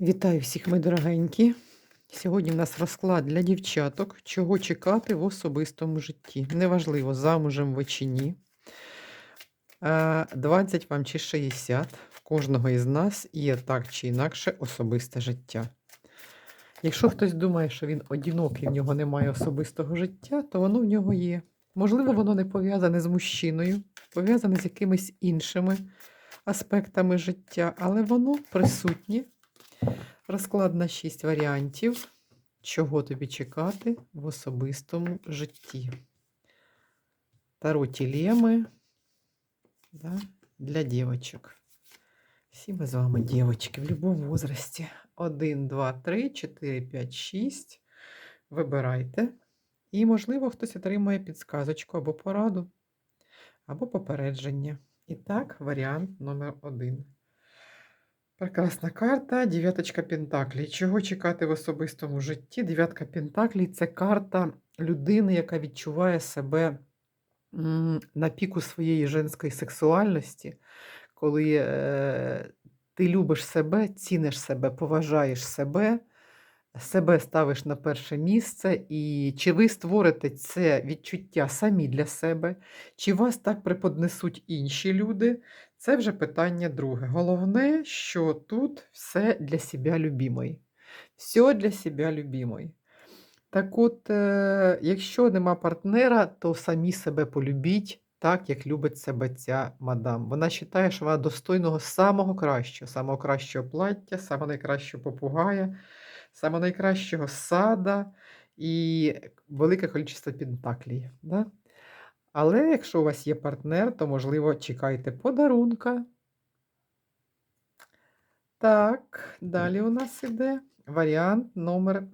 Вітаю всіх, мої дорогенькі. Сьогодні в нас розклад для дівчаток, чого чекати в особистому житті. Неважливо, замужем ви чи ні. Е, 20 вам чи 60. В кожного із нас є так чи інакше особисте життя. Якщо хтось думає, що він одинокий, в нього немає особистого життя, то воно в нього є. Можливо, воно не пов'язане з мужчиною, пов'язане з якимись іншими аспектами життя, але воно присутнє. Розклад на 6 варіантів, чого тобі чекати в особистому житті. Таро тілеми да, для дівчаток. Всі ми з вами дівчатки в будь-якому возрасті. 1, 2, 3, 4, 5, 6. Вибирайте. І, можливо, хтось отримає підсказочку або пораду, або попередження. І так, варіант номер 1. Прекрасна карта, дев'яточка Пентаклі. Чого чекати в особистому житті? Дев'ятка Пентаклей це карта людини, яка відчуває себе на піку своєї женської сексуальності, коли е, ти любиш себе, ціниш себе, поважаєш себе, себе ставиш на перше місце, і чи ви створите це відчуття самі для себе, чи вас так преподнесуть інші люди, це вже питання друге. Головне, що тут все для себе любимої. Все для себе любимої. Так от, е, якщо нема партнера, то самі себе полюбіть так, як любить себе ця мадам. Вона вважає, що вона достойного самого кращого, самого кращого плаття, самого найкращого попугая, самого найкращого сада і велике кількість пентаклів. Да? Але якщо у вас є партнер, то, можливо, чекайте подарунка. Так, далі у нас іде варіант номер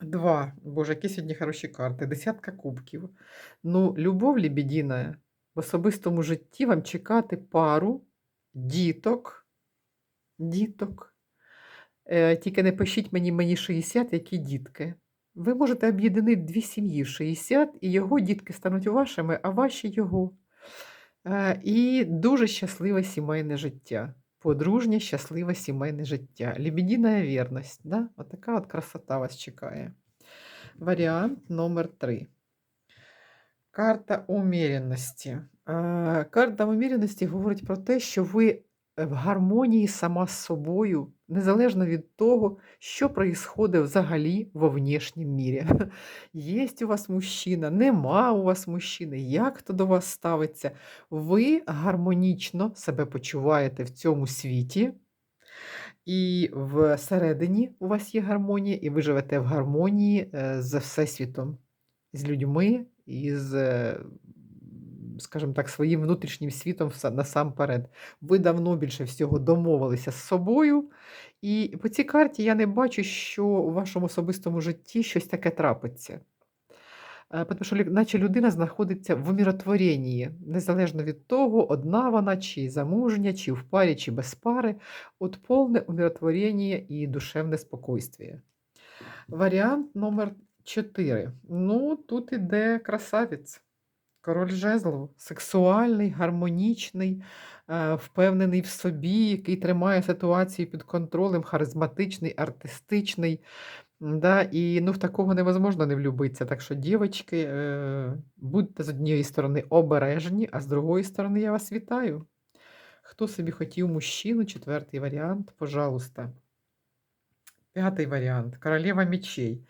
2. Боже, які сьогодні хороші карти. Десятка кубків. Ну, любов лебедіна в особистому житті вам чекати пару діток. Діток. Е, тільки не пишіть мені мені 60, які дітки. Ви можете об'єднати дві сім'ї 60, і його дітки стануть вашими, а ваші його. Е, І дуже щасливе сімейне життя. Подружнє, щасливе сімейне життя. Лебединая вірність. Да? Отака от красота вас чекає. Варіант номер 3. Карта уміряності. Е, Карта уміряності говорить про те, що ви в гармонії сама з собою, незалежно від того, що происходить взагалі во внешнім мірі. Є у вас мужчина, нема у вас мужчини, як хто до вас ставиться. Ви гармонічно себе почуваєте в цьому світі, і всередині у вас є гармонія, і ви живете в гармонії е, з Всесвітом, з людьми і з, е, скажімо так, своїм внутрішнім світом насамперед. Ви давно більше всього домовилися з собою. І по цій карті я не бачу, що у вашому особистому житті щось таке трапиться. Е, Тому що, наче людина знаходиться в умиротворенні, незалежно від того, одна вона, чи замужня, чи в парі, чи без пари. От повне умиротворення і душевне спокойствие. Варіант номер 4. Ну, тут іде красавець. Король жезлов, сексуальний, гармонічний, е, впевнений в собі, який тримає ситуацію під контролем, харизматичний, артистичний. Да, і ну, в такого невозможно не влюбитися. Так що, дівчатки, е, будьте з однієї сторони обережні, а з другої сторони я вас вітаю. Хто собі хотів мужчину, четвертий варіант, пожалуйста. П'ятий варіант королева мечей.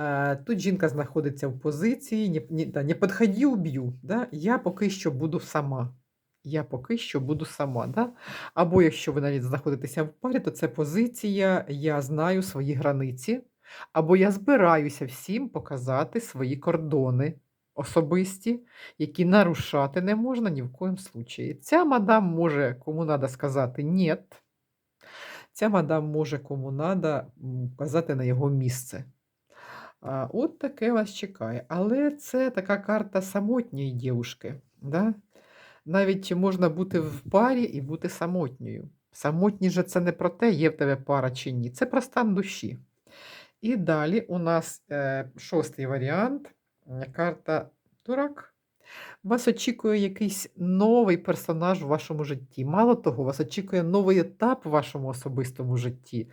Е, Тут жінка знаходиться в позиції, не, не, не підходи, уб'ю. Да? Я поки що буду сама. Я поки що буду сама. Да? Або якщо ви навіть знаходитеся в парі, то це позиція Я знаю свої границі, або я збираюся всім показати свої кордони особисті, які нарушати не можна ні в коїм случаї. Ця мадам може кому треба сказати ні. Ця мадам може кому треба вказати на його місце. От таке вас чекає. Але це така карта самотньої дівушки. Да? Навіть можна бути в парі і бути самотньою. Самотні же це не про те, є в тебе пара чи ні. Це про стан душі. І далі у нас е, шостий варіант. е, Карта Дурак. Вас очікує якийсь новий персонаж в вашому житті. Мало того, вас очікує новий етап в вашому особистому житті.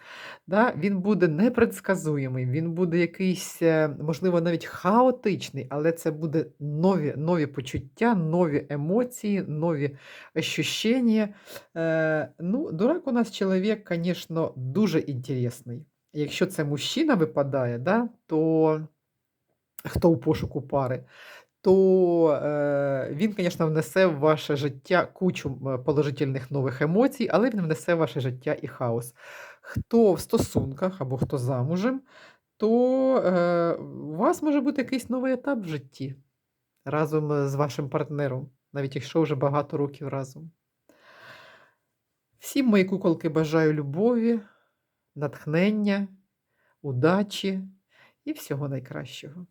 Да? Він буде непредсказуємий, він буде якийсь, е, можливо, навіть хаотичний, але це буде нові, нові почуття, нові емоції, нові ощущення. Е, ну, дурак у нас чоловік, звісно, дуже інтересний. Якщо це мужчина випадає, да, то хто у пошуку пари, то е, він, звісно, внесе в ваше життя кучу положительних нових емоцій, але він внесе в ваше життя і хаос. Хто в стосунках або хто замужем, то е, у вас може бути якийсь новий етап в житті разом е, з вашим партнером, навіть якщо вже багато років разом. Всім мої куколки бажаю любові, натхнення, удачі і всього найкращого.